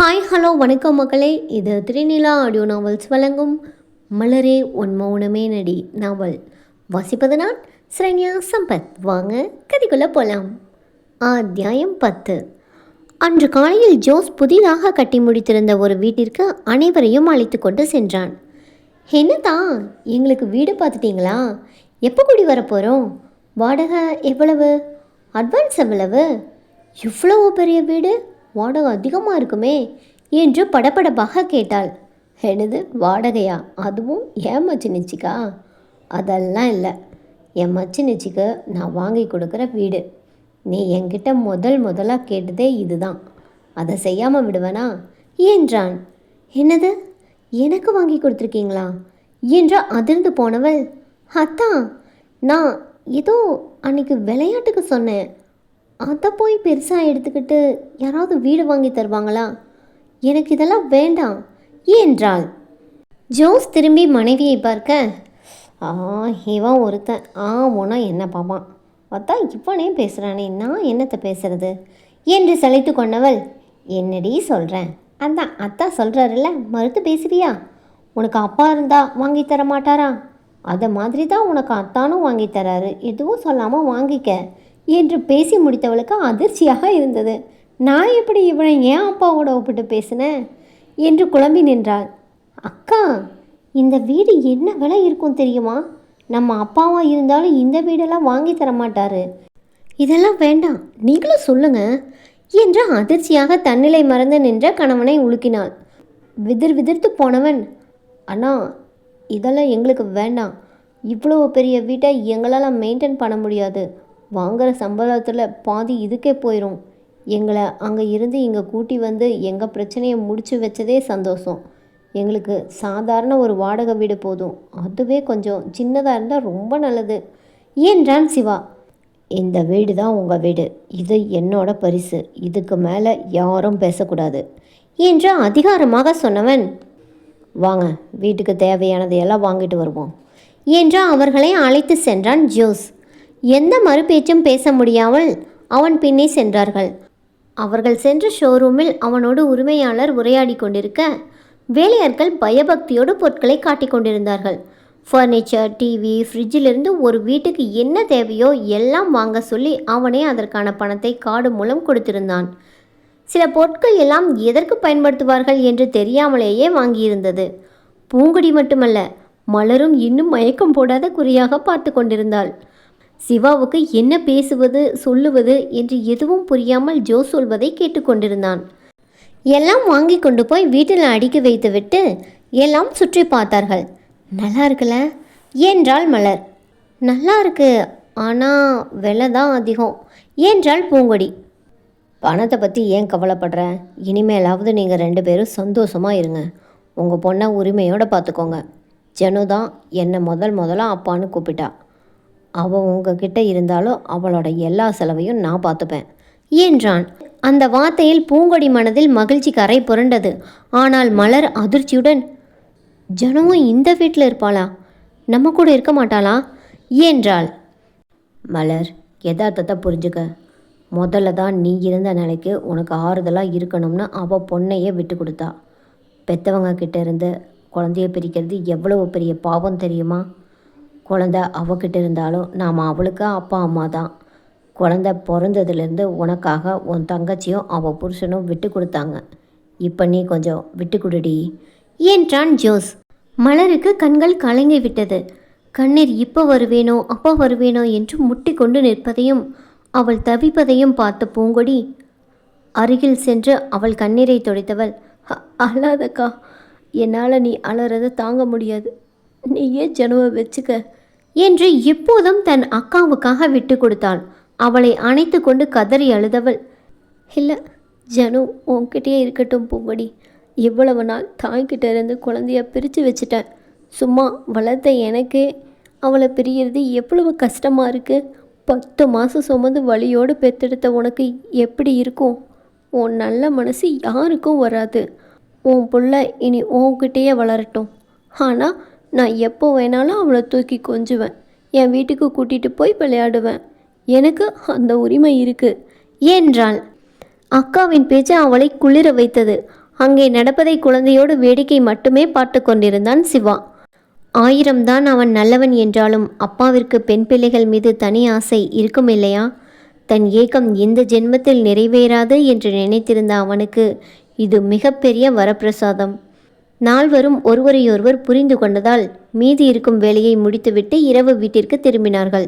Hi hello வணக்கம் மக்களே. இது திருநிலா ஆடியோ நாவல்ஸ் வழங்கும் மலரே உன் மௌனமே நடி நாவல். வாசிப்பது நான் ஸ்ரண்யா சம்பத். வாங்க கதைக்குள்ளே போகலாம் அத்தியாயம் பத்து. அன்று காலையில் ஜோஸ் புதிதாக கட்டி முடித்திருந்த ஒரு வீட்டிற்கு அனைவரையும் அழைத்து கொண்டு சென்றான். என்னதான் எங்களுக்கு வீடு பார்த்துட்டீங்களா? எப்போ குடி வரப்போகிறோம் வாடகை எவ்வளவு? அட்வான்ஸ் எவ்வளவு? இவ்வளோ பெரிய வீடு? வாடகை அதிகமாக இருக்குமே என்று படபடப்பாக கேட்டாள். என்னது வாடகையா? அதுவும் ஏன் மச்சி நிச்சிக்கா? அதெல்லாம் இல்லை. என் மச்சி நிச்சிக்கு நான் வாங்கி கொடுக்குற வீடு. நீ என்கிட்ட முதல் முதலாக கேட்டதே இதுதான். அதை செய்யாமல் விடுவேனா? என்றான். என்னது? எனக்கு வாங்கி கொடுத்துருக்கீங்களா? என்று அதிர்ந்து போனவள். அத்தான் நான் ஏதோ அன்னைக்கு விளையாட்டுக்கு சொன்னேன். அதை போய் பெருசாக எடுத்துக்கிட்டு யாராவது வீடு வாங்கி தருவாங்களா? எனக்கு இதெல்லாம் வேண்டாம். என்றாள் ஜோஸ் திரும்பி மனைவியை பார்க்க ஆ இவன் ஒருத்தன். ஆ ஓனா என்ன பாப்பான்? பார்த்தா இவனே பேசுகிறானே நான் என்னத்தை பேசுறது? என்று சளைத்து கொண்டவள் என்னடி சொல்கிறேன் அதான் அத்தா சொல்கிறாருல்ல மறுத்து பேசுறியா உனக்கு அப்பா இருந்தா வாங்கி தர மாட்டாரா? அதை மாதிரி தான் உனக்கு அத்தானும் வாங்கி தராரு. எதுவும் சொல்லாமல் வாங்கிக்க. என்று பேசி முடித்தவளுக்கு அதிர்ச்சியாக இருந்தது. நான் எப்படி இவனை ஏன் அப்பாவோட ஒப்பிட்டு பேசினேன் என்று குழம்பி நின்றாள். அக்கா இந்த வீடு என்ன விலை இருக்கும் தெரியுமா? நம்ம அப்பாவா இருந்தாலும் இந்த வீடெல்லாம் வாங்கி தரமாட்டாரு இதெல்லாம் வேண்டாம் நீங்களும் சொல்லுங்க என்று அதிர்ச்சியாக தன்னிலை மறந்து நின்ற கணவனை உலுக்கினாள். விதிர் விதிர்த்து போனவன் அண்ணா இதெல்லாம் எங்களுக்கு வேண்டாம். இவ்வளோ பெரிய வீட்டை எங்களால் மெயின்டைன் பண்ண முடியாது. வாங்குகிற சம்பளத்தில் பாதி இதுக்கே போயிடும் எங்களை அங்கே இருந்து இங்கே கூட்டி வந்து எங்கள் பிரச்சனையை முடிச்சு வச்சதே சந்தோஷம். எங்களுக்கு சாதாரண ஒரு வாடகை வீடு போதும். அதுவே கொஞ்சம் சின்னதாக இருந்தால் ரொம்ப நல்லது. என்றான் சிவா? இந்த வீடு தான் உங்கள் வீடு. இது என்னோட பரிசு. இதுக்கு மேலே யாரும் பேசக்கூடாது. என்று அதிகாரமாக சொன்னவன் வாங்க வீட்டுக்கு தேவையானதை எல்லாம் வாங்கிட்டு வருவோம். என்று அவர்களை அழைத்து சென்றான் ஜோஸ். எந்த மறுபேச்சும் பேச முடியாமல் அவன் பின்னே சென்றார்கள். அவர்கள் சென்ற ஷோரூமில் அவனோடு உரிமையாளர் உரையாடி கொண்டிருக்க வேலையாட்கள் பயபக்தியோடு பொருட்களை காட்டிக் கொண்டிருந்தார்கள். ஃபர்னிச்சர் டிவி ஃப்ரிட்ஜிலிருந்து ஒரு வீட்டுக்கு என்ன தேவையோ எல்லாம் வாங்க சொல்லி அவனே அதற்கான பணத்தை கார்டு மூலம் கொடுத்திருந்தான். சில பொருட்கள் எல்லாம் எதற்கு பயன்படுத்துவார்கள் என்று தெரியாமலேயே வாங்கியிருந்தது. பூங்குடி மட்டுமல்ல மலரும் இன்னும் மயக்கம் போடாத குறியாக பார்த்து கொண்டிருந்தாள். சிவாவுக்கு என்ன பேசுவது சொல்லுவது என்று எதுவும் புரியாமல் ஜோ சொல்வதை கேட்டுக்கொண்டிருந்தான் எல்லாம் வாங்கி கொண்டு போய் வீட்டில் அடுக்கி வைத்துவிட்டு எல்லாம் சுற்றி பார்த்தார்கள். நல்லா இருக்குல்ல? என்றாள் மலர். நல்லா இருக்கு. ஆனால் விலை தான் அதிகம். என்றாள் பூங்கொடி. பணத்தை பற்றி ஏன் கவலைப்படுற? இனிமேலாவது நீங்கள் ரெண்டு பேரும் சந்தோஷமாக இருங்க. உங்கள் பொண்ணை உரிமையோடு பார்த்துக்கோங்க. ஜனு தான் என்னை முதல் முதலாக அப்பான்னு கூப்பிட்டா. அவள் உங்ககிட்ட இருந்தாலும் அவளோட எல்லா செலவையும் நான் பார்த்துப்பேன். என்றான். அந்த வார்த்தையில் பூங்கொடி மனதில் மகிழ்ச்சி கரை புரண்டது. ஆனால் மலர் அதிர்ச்சியுடன் ஜனமும் இந்த வீட்டில் இருப்பாளா? நம்ம கூட இருக்க மாட்டாளா? என்றாள். மலர் யதார்த்தத்தை புரிஞ்சுக்க. முதல்ல தான் நீ இருந்த நிலைக்கு உனக்கு ஆறுதலாக இருக்கணும்னு அவள் பொண்ணையே விட்டு கொடுத்தா. பெத்தவங்க கிட்ட இருந்து குழந்தைய பிரிக்கிறது எவ்வளவு பெரிய பாவம் தெரியுமா? குழந்த அவகிட்ட இருந்தாலும் நாம் அவளுக்கு அப்பா அம்மா தான். குழந்த பிறந்ததுலேருந்து உனக்காக உன் தங்கச்சியும் அவள் புருஷனும் விட்டு கொடுத்தாங்க. இப்போ நீ கொஞ்சம் விட்டு கொடுடி. என்றான் ஜோஸ்? மலருக்கு கண்கள் கலங்கி விட்டது. கண்ணீர் இப்போ வருவேனோ அப்போ வருவேனோ என்று முட்டி கொண்டு நிற்பதையும் அவள் தவிப்பதையும் பார்த்த பூங்கொடி. அருகில் சென்று அவள் கண்ணீரை துடைத்தவள் "அ- அழாதக்கா. என்னால் நீ அலறதை தாங்க முடியாது. நீயே ஜனவை வச்சுக்க. என்று எப்போதும் தன் அக்காவுக்காக விட்டு கொடுத்தாள். அவளை அணைத்து கொண்டு கதறி அழுதவள் இல்லை ஜனு உன்கிட்டயே இருக்கட்டும் பூங்கொடி. இவ்வளவு நாள் தாய்கிட்ட இருந்து குழந்தைய பிரித்து வச்சுட்டேன். சும்மா வளர்த்த எனக்கே அவளை பிரியறது எவ்வளவு கஷ்டமாக இருக்குது பத்து மாதம் சுமந்து வழியோடு பெத்தெடுத்த உனக்கு எப்படி இருக்கும்? உன் நல்ல மனசு யாருக்கும் வராது. உன் புள்ள இனி உன்கிட்டயே வளரட்டும். ஆனால் நான் எப்போ வேணாலும் அவளை தூக்கி கொஞ்சுவேன். என் வீட்டுக்கு கூட்டிகிட்டு போய் விளையாடுவேன். எனக்கு அந்த உரிமை இருக்குது என்றாள். அக்காவின் பேச்சு அவளை குளிர வைத்தது. அங்கே நடப்பதை குழந்தையோடு வேடிக்கை மட்டுமே பார்த்து கொண்டிருந்தான் சிவா. ஆயிரம்தான் அவன் நல்லவன் என்றாலும் அப்பாவிற்கு பெண் பிள்ளைகள் மீது தனி ஆசை இருக்கும் இல்லையா? தன் ஏக்கம் இந்த ஜென்மத்தில் நிறைவேறாது என்று நினைத்திருந்த அவனுக்கு இது மிகப்பெரிய வரப்பிரசாதம். நால்வரும் ஒருவரையொருவர் புரிந்து கொண்டதால் மீதி இருக்கும் வேலையை முடித்துவிட்டு இரவு வீட்டிற்கு திரும்பினார்கள்.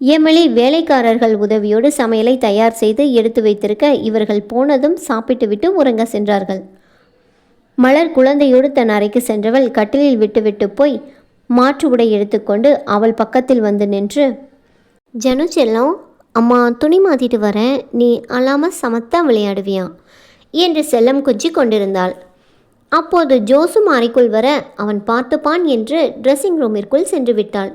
எமலி வேலைக்காரர்கள் உதவியோடு சமையலை தயார் செய்து எடுத்து வைத்திருக்க இவர்கள் போனதும் சாப்பிட்டுவிட்டு உறங்க சென்றார்கள். மலர் குழந்தையோடு தன் அறைக்கு சென்றவள் கட்டிலில் விட்டுவிட்டு போய் மாற்று உடை எடுத்துக்கொண்டு அவள் பக்கத்தில் வந்து நின்று ஜனு செல்லம் அம்மா துணி மாற்றிட்டு வரேன். நீ அல்லாமல் சமத்தா விளையாடுவியா? என்று செல்லம் குச்சி கொண்டிருந்தாள். அப்போது ஜோசும் அறைக்குள் வர அவன் பார்த்துப்பான் என்று ட்ரெஸ்ஸிங் ரூமிற்குள் சென்று விட்டாள்.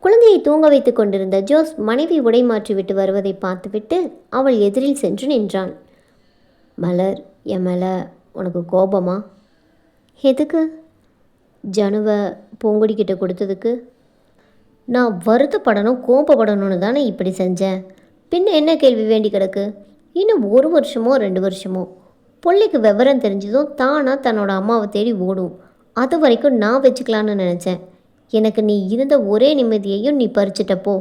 குழந்தையை தூங்க வைத்து கொண்டிருந்த ஜோஸ் மனைவி உடை மாற்றிவிட்டு வருவதை பார்த்துவிட்டு அவள் எதிரில் சென்று நின்றான் மலர் என் மேலே உனக்கு கோபமா? எதுக்கு? ஜனுவை பூங்குடிக்கிட்ட கொடுத்ததுக்கு? நான் வருத்தப்படணும் கோபப்படணும்னு தானே இப்படி செஞ்சேன். பின்ன என்ன கேள்வி வேண்டி கிடக்கு? இன்னும் ஒரு வருஷமோ ரெண்டு வருஷமோ? பிள்ளைக்கு விவரம் தெரிஞ்சதும் தானாக தன்னோட அம்மாவை தேடி ஓடும். அது வரைக்கும் நான் வச்சுக்கலான்னு நினச்சேன். எனக்கு நீ இருந்த ஒரே நிம்மதியையும் நீ பறிச்சிட்டப்போ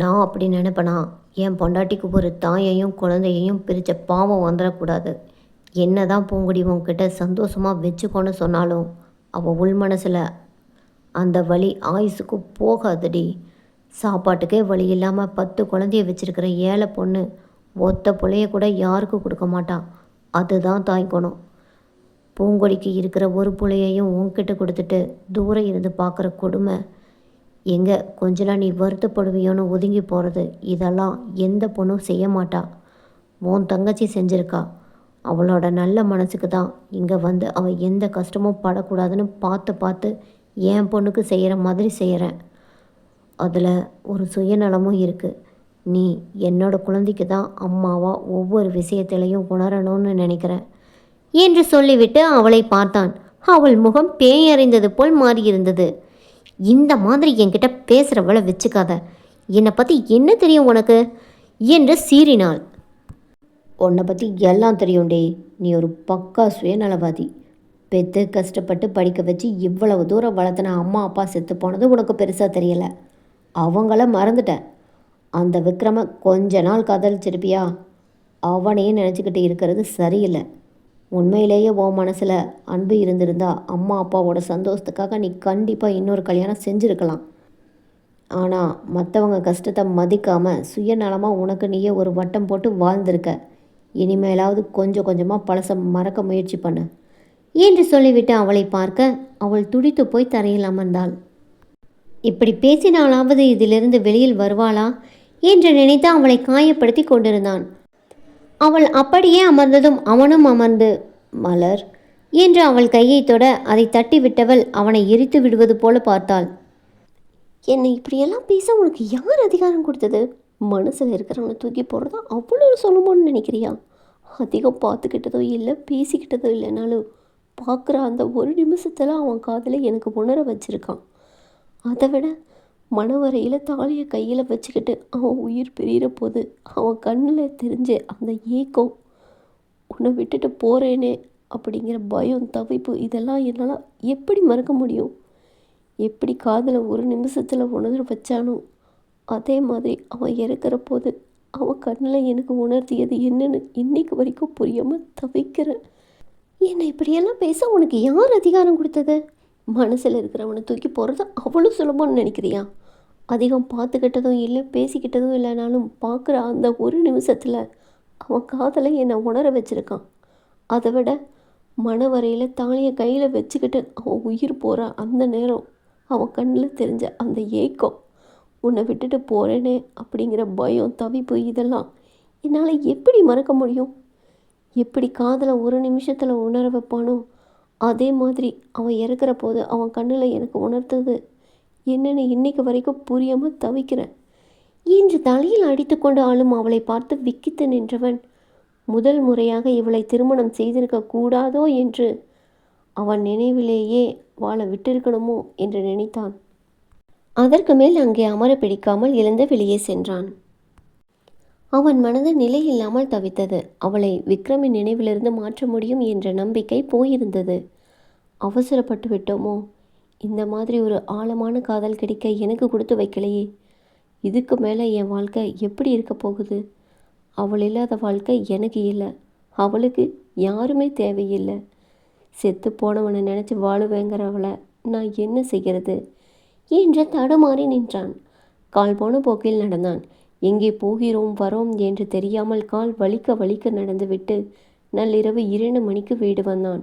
நான் அப்படி நினைப்பனா? என் பொண்டாட்டிக்கு ஒரு தாயையும் குழந்தையையும் பிரித்த பாவம் வந்துடக்கூடாது. என்ன தான் பூங்குடி உன்கிட்ட சந்தோஷமாக வச்சுக்கோன்னு சொன்னாலும் அவள் உள் மனசில் அந்த வழி ஆயுசுக்கு போகாதடி. சாப்பாட்டுக்கே வழி இல்லாமல் பத்து குழந்தைய வச்சுருக்கிற ஏழை பொண்ணு ஒத்த பிள்ளைய கூட யாருக்கும் கொடுக்க மாட்டான் அதுதான் தாய் குணம் பூங்கொடிக்கு இருக்கிற ஒரு புள்ளையையும் உன்கிட்ட கொடுத்துட்டு தூரம் இருந்து பார்க்குற கொடுமை. எங்கே கொஞ்ச நாள் நீ வருத்தப்படுவியோன்னு ஒதுங்கி போகிறது இதெல்லாம் எந்த பொண்ணும் செய்ய மாட்டா. உன் தங்கச்சி செஞ்சிருக்கா. அவளோட நல்ல மனசுக்கு தான் இங்கே வந்து அவள் எந்த கஷ்டமும் படக்கூடாதுன்னு பார்த்து பார்த்து என் பொண்ணுக்கு செய்கிற மாதிரி செய்கிறேன் அதில் ஒரு சுயநலமும் இருக்குது நீ என்னோட குழந்தைக்கு தான் அம்மாவா ஒவ்வொரு விஷயத்திலையும் உணரணும்னு நினைக்கிறேன் என்று சொல்லிவிட்டு அவளை பார்த்தான். அவள் முகம் பேயறிந்தது போல் மாறியிருந்தது. இந்த மாதிரி என்கிட்ட பேசுகிறவளை வச்சுக்காத. என்னை பற்றி என்ன தெரியும் உனக்கு? என்று சீறினாள். உன்னை பற்றி எல்லாம் தெரியும்டே நீ ஒரு பக்கா சுயநலவாதி. பெத்து கஷ்டப்பட்டு படிக்க வச்சு இவ்வளவு தூரம் வளர்த்தின அம்மா அப்பா செத்து போனது உனக்கு பெருசாக தெரியலை. அவங்கள மறந்துட்டேன். அந்த விக்ரம கொஞ்ச நாள் காதலிச்சிருப்பியா அவனையே நினச்சிக்கிட்டு இருக்கிறது சரியில்லை. உண்மையிலேயே உன் மனசில் அன்பு இருந்திருந்தா அம்மா அப்பாவோட சந்தோஷத்துக்காக நீ கண்டிப்பாக இன்னொரு கல்யாணம் செஞ்சுருக்கலாம். ஆனால் மற்றவங்க கஷ்டத்தை மதிக்காமல் சுயநலமாக உனக்கு நீயே ஒரு வட்டம் போட்டு வாழ்ந்திருக்க. இனிமேலாவது கொஞ்சம் கொஞ்சமாக பழசம் மறக்க முயற்சி பண்ணு. என்று சொல்லிவிட்டு அவளை பார்க்க அவள் துடித்து போய் தரையில் அமர்ந்தாள். இப்படி பேசினாலாவது இதிலிருந்து வெளியில் வருவாளா? என்று நினைத்து அவளை காயப்படுத்தி கொண்டிருந்தான். அவள் அப்படியே அமர்ந்ததும் அவனும் அமர்ந்து மலர் என்று அவள் கையை தொட அதை தட்டி விட்டவள் அவனை எரித்து விடுவது போல பார்த்தாள். என்னை இப்படியெல்லாம் பேச உனக்கு யார் அதிகாரம் கொடுத்தது? மனசில் இருக்கிறவனை தூக்கி போடுறதா அவ்வளோ சொல்லுமோன்னு நினைக்கிறியா? அதிகம் பார்த்துக்கிட்டதோ இல்லை பேசிக்கிட்டதோ இல்லைனாலும் பார்க்குற அந்த ஒரு நிமிஷத்தில் அவன் காதில் எனக்கு உணர வச்சிருக்கான். அதை விட மணவரையில் தாலியை கையில் வச்சுக்கிட்டு அவன் உயிர் பிரிகிற போது அவன் கண்ணில் தெரிஞ்ச அந்த ஏக்கம் உன்னை விட்டுட்டு போகிறேனே அப்படிங்கிற பயம் தவிப்பு இதெல்லாம் என்னால் எப்படி மறக்க முடியும்? எப்படி காதில் ஒரு நிமிஷத்தில் உணர்வு வச்சானோ அதே மாதிரி அவன் இறக்குற போது அவன் கண்ணில் எனக்கு உணர்த்தியது என்னன்னு இன்னைக்கு வரைக்கும் புரியாமல் தவிக்கிறேன் என்னை இப்படியெல்லாம் பேச உனக்கு யார் அதிகாரம் கொடுத்தது? மனசில் இருக்கிறவனை தூக்கி போகிறது அவ்வளோ சுலபம்னு நினைக்கிறியா? அதிகம் பார்த்துக்கிட்டதும் இல்லை பேசிக்கிட்டதும் இல்லைனாலும் பார்க்குற அந்த ஒரு நிமிஷத்தில் அவன் காதலை என்னை உணர வச்சுருக்கான். அதை விட மனவரையில் தாலியை கையில் வச்சுக்கிட்டு அவன் உயிர் போகிற அந்த நேரம் அவன் கண்ணில் தெரிஞ்ச அந்த ஏக்கம் உன்னை விட்டுட்டு போகிறேனே அப்படிங்கிற பயம் தவிப்பு இதெல்லாம் என்னால் எப்படி மறக்க முடியும்? எப்படி காதலை ஒரு நிமிஷத்தில் உணர வைப்பானோ அதே மாதிரி அவன் இறக்குற போது அவன் கண்ணில் எனக்கு உணர்த்தது என்னென்னு இன்னைக்கு வரைக்கும் புரியாமல் தவிக்கிறேன். இன்று தலையில் அடித்துக்கொண்டு ஆளும் அவளை பார்த்து விக்கித்து நின்றவன் முதல் முறையாக இவளை திருமணம் செய்திருக்க கூடாதோ என்று அவன் நினைவிலேயே வாழ விட்டிருக்கணுமோ என்று நினைத்தான். அதற்கு மேல் அங்கே அமர பிடிக்காமல் எழுந்து வெளியே சென்றான். அவன் மனது நிலை இல்லாமல் தவித்தது. அவளை விக்ரமின் நினைவிலிருந்து மாற்ற முடியும் என்ற நம்பிக்கை போயிருந்தது. அவசரப்பட்டு விட்டோமோ? இந்த மாதிரி ஒரு ஆழமான காதல் கிடைக்க எனக்கு கொடுத்து வைக்கலையே. இதுக்கு மேலே என் வாழ்க்கை எப்படி இருக்க போகுது? அவள் இல்லாத வாழ்க்கை எனக்கு இல்லை. அவளுக்கு யாருமே தேவையில்லை. செத்து போனவனை நினச்சி வாழுவேங்கிறவளை நான் என்ன செய்கிறது என்று தடுமாறி நின்றான். கால் போன போக்கில் நடந்தான். எங்கே போகிறோம் வரோம் என்று தெரியாமல் கால் வலிக்க வலிக்க நடந்துவிட்டு நள்ளிரவு இரண்டு மணிக்கு வீடு வந்தான்.